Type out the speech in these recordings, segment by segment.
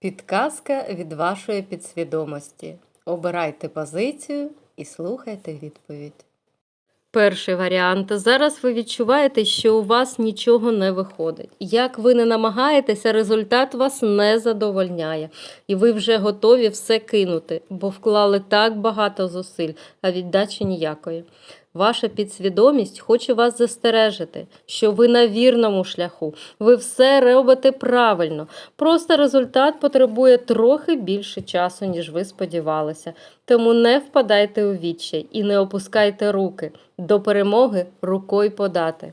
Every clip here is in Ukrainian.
Підказка від вашої підсвідомості. Обирайте позицію і слухайте відповідь. Перший варіант. Зараз ви відчуваєте, що у вас нічого не виходить. Як ви не намагаєтеся, результат вас не задовольняє. І ви вже готові все кинути, бо вклали так багато зусиль, а віддачі ніякої. Ваша підсвідомість хоче вас застережити, що ви на вірному шляху, ви все робите правильно. Просто результат потребує трохи більше часу, ніж ви сподівалися. Тому не впадайте у відчай і не опускайте руки. До перемоги рукою подати.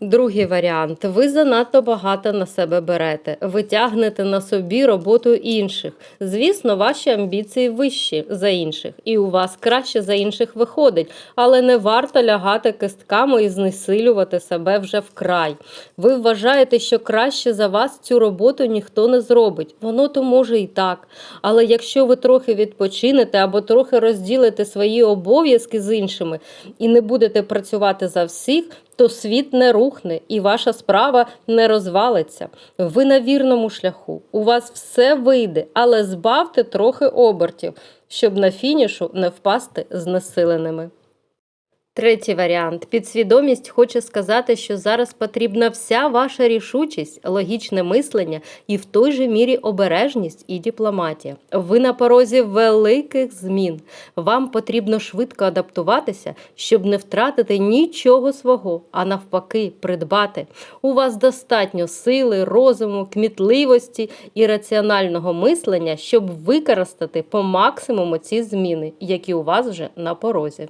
Другий варіант. Ви занадто багато на себе берете. Ви тягнете на собі роботу інших. Звісно, ваші амбіції вищі за інших, і у вас краще за інших виходить, але не варто лягати кистками і знесилювати себе вже вкрай. Ви вважаєте, що краще за вас цю роботу ніхто не зробить. Воно то може і так. Але якщо ви трохи відпочинете або трохи розділите свої обов'язки з іншими і не будете працювати за всіх, то світ не рухне і ваша справа не розвалиться. Ви на вірному шляху. У вас все вийде, але збавте трохи обертів, щоб на фінішу не впасти знесиленими. Третій варіант. Підсвідомість хоче сказати, що зараз потрібна вся ваша рішучість, логічне мислення і в той же мірі обережність і дипломатія. Ви на порозі великих змін. Вам потрібно швидко адаптуватися, щоб не втратити нічого свого, а навпаки, придбати. У вас достатньо сили, розуму, кмітливості і раціонального мислення, щоб використати по максимуму ці зміни, які у вас вже на порозі.